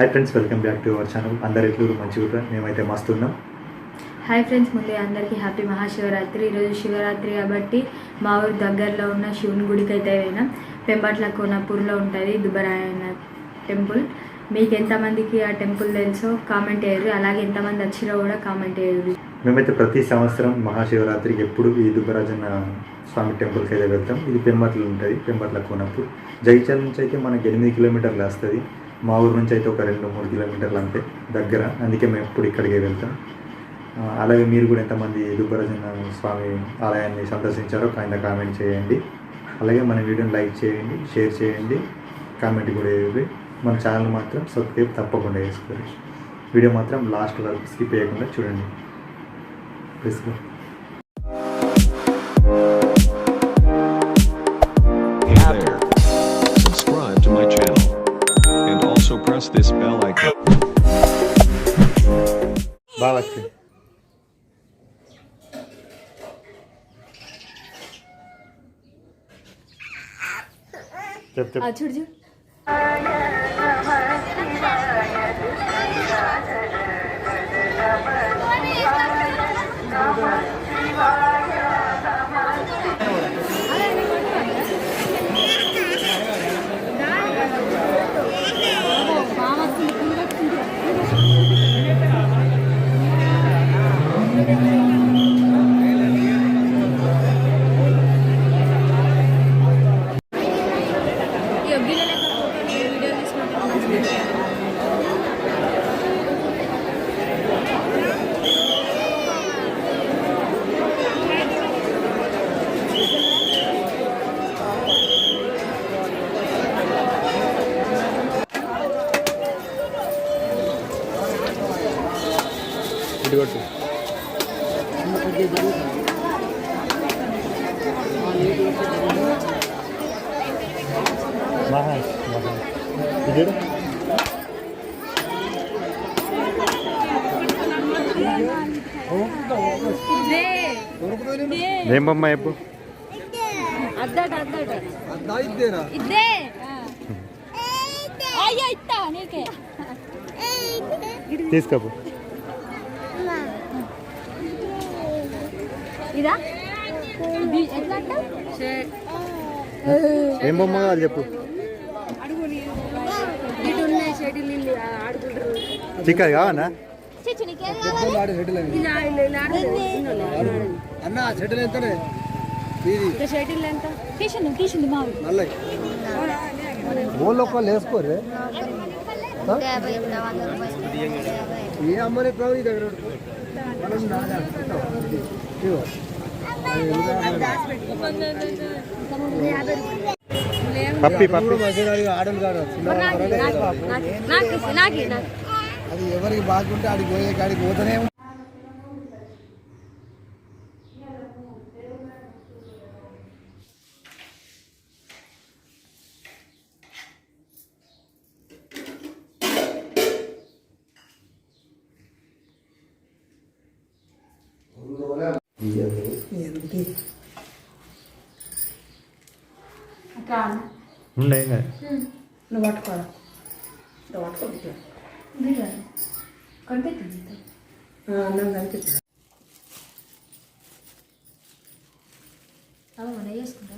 Hi friends welcome back to our channel అందరు ఎట్లు మంచిగా మేమైతే మస్తు ఉన్నాం. హాయ్ ఫ్రెండ్స్ ముందే అందరికీ హ్యాపీ మహాశివరాత్రి. ఈరోజు శివరాత్రి కాబట్టి మా ఊరు దగ్గరలో ఉన్న శివుని గుడికి అయితే పోయినాం. పెంబట్ల కోనపూర్లో ఉంటుంది దుబ్బరాయణ టెంపుల్. మీకు ఎంతమందికి ఆ టెంపుల్ తెలుసో కామెంట్ చేయరు. అలాగే ఎంతమంది వచ్చినా కూడా కామెంట్ చేయరు. మేమైతే ప్రతి సంవత్సరం మహాశివరాత్రికి ఎప్పుడు ఈ దుబ్బరాజన్న స్వామి టెంపుల్కి అయితే వెళ్తాం. ఇది పెంబట్లు ఉంటుంది పెంబట్ల కోనపూర్ జగిత్యాల నుంచి అయితే మనకి ఎనిమిది కిలోమీటర్లు వస్తుంది. మా ఊరు నుంచి అయితే ఒక రెండు మూడు కిలోమీటర్లు అంతే దగ్గర. అందుకే మేము ఎప్పుడు ఇక్కడికే వెళ్తాం. అలాగే మీరు కూడా ఎంతమంది దుబ్బరాజన స్వామి ఆలయాన్ని సందర్శించారో కింద కామెంట్ చేయండి. అలాగే మన వీడియోని లైక్ చేయండి షేర్ చేయండి కామెంట్ కూడా వేయండి మన ఛానల్ మాత్రం సబ్స్క్రైబ్ తప్పకుండా చేసుకోండి. వీడియో మాత్రం లాస్ట్ వరకు స్కిప్ చేయకుండా చూడండి. Please. this bell icon. Balakri. चुप चुप చూడు ఇటు కొట్టు మహా మహా ఇది. ఏం బొమ్మ నీకే. తీసుకోపు ఇదా ఇది ఎట్లా అంటావు ఏం బొమ్మ కావాలి చెప్పు. షటిల్ చిక్కది కావనా అన్న ఇది ఇంకా షటిల్ ఎంత తీసింది తీసింది మావి మళ్ళీ ఊళ్ళో ఒకళ్ళు వేసుకోరు ఏ అమ్మని ప్రభు నీ దగ్గర పప్పి పప్పి. ఆడలు కాదు. నాకు అది ఎవరికి బాగుంటే ఆడికి పోయే కాడికి పోతూనే ఉండే. నువ్వు పట్టుకోరా. కనిపెట్టింది అన్నం కనిపిస్తుంది. అలా మన చేసుకుంటా